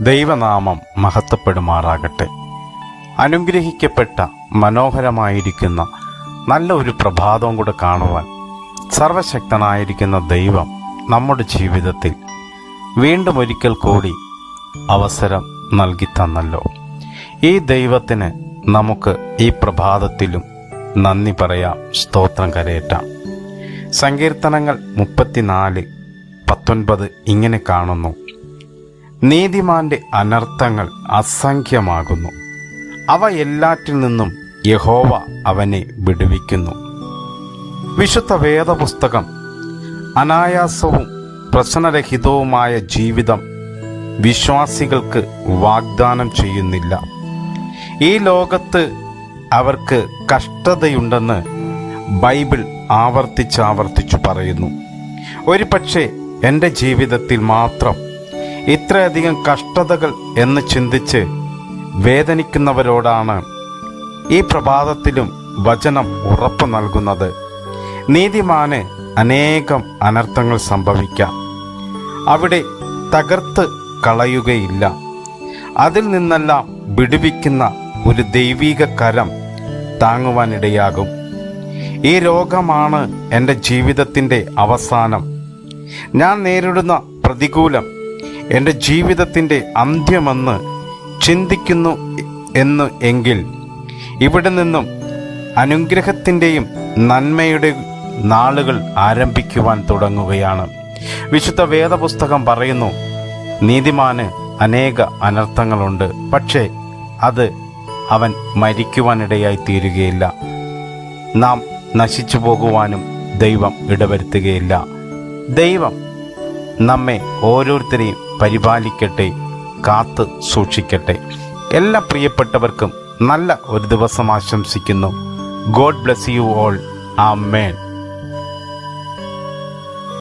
ദൈവനാമം മഹത്വപ്പെടുമാറാകട്ടെ. അനുഗ്രഹിക്കപ്പെട്ട മനോഹരമായിരിക്കുന്ന നല്ല ഒരു പ്രഭാതവും കൂടെ കാണുവാൻ സർവശക്തനായിരിക്കുന്ന ദൈവം നമ്മുടെ ജീവിതത്തിൽ വീണ്ടും ഒരിക്കൽ കൂടി അവസരം നൽകി തന്നല്ലോ. ഈ ദൈവത്തിന് നമുക്ക് ഈ പ്രഭാതത്തിലും നന്ദി പറയാം സ്തോത്രം കരയേറ്റാം. സങ്കീർത്തനങ്ങൾ മുപ്പത്തിനാല് പത്തൊൻപത് ഇങ്ങനെ കാണുന്നു. നീതിമാന്റെ അനർത്ഥങ്ങൾ അസംഖ്യമാകുന്നു. അവ എല്ലാറ്റിൽ നിന്നും യഹോവ അവനെ വിടുവിക്കുന്നു. വിശുദ്ധ വേദപുസ്തകം അനായാസവും പ്രശ്നരഹിതവുമായ ജീവിതം വിശ്വാസികൾക്ക് വാഗ്ദാനം ചെയ്യുന്നില്ല. ഈ ലോകത്ത് അവർക്ക് കഷ്ടതയുണ്ടെന്ന് ബൈബിൾ ആവർത്തിച്ചാവർത്തിച്ചു പറയുന്നു. ഒരു പക്ഷേ എന്റെ ജീവിതത്തിൽ മാത്രം ഇത്രയധികം കഷ്ടതകൾ എന്ന് ചിന്തിച്ച് വേദനിക്കുന്നവരോടാണ് ഈ പ്രഭാതത്തിലും വചനം ഉറപ്പ് നൽകുന്നത്. നീതിമാന് അനേകം അനർത്ഥങ്ങൾ സംഭവിക്കാം. അവിടെ തകർത്ത് കളയുകയില്ല. അതിൽ നിന്നെല്ലാം വിടുവിക്കുന്ന ഒരു ദൈവീക കരം താങ്ങുവാനിടയാകും. ഈ രോഗമാണ് എന്റെ ജീവിതത്തിന്റെ അവസാനം. ഞാൻ നേരിടുന്ന പ്രതികൂലം എന്റെ ജീവിതത്തിന്റെ അന്ത്യമെന്ന് ചിന്തിക്കുന്നു എന്ന് എങ്കിൽ ഇവിടെ നിന്നും അനുഗ്രഹത്തിന്റെയും നന്മയുടെ നാളുകൾ ആരംഭിക്കുവാൻ തുടങ്ങുകയാണ്. വിശുദ്ധ വേദപുസ്തകം പറയുന്നു നീതിമാന് അനേക അനർത്ഥങ്ങളുണ്ട് പക്ഷേ അത് അവൻ മരിക്കുവാനിടയായി തീരുകയില്ല. നാം നശിച്ചു പോകുവാനും ദൈവം ഇടവരുത്തുകയില്ല. ദൈവം നമ്മെ ഓരോരുത്തരെയും പരിപാലിക്കട്ടെ കാത്ത് സൂക്ഷിക്കട്ടെ. എല്ലാ പ്രിയപ്പെട്ടവർക്കും നല്ല ഒരു ദിവസം ആശംസിക്കുന്നു. ഗോഡ് ബ്ലെസ് യു ഓൾ ആ മേൻ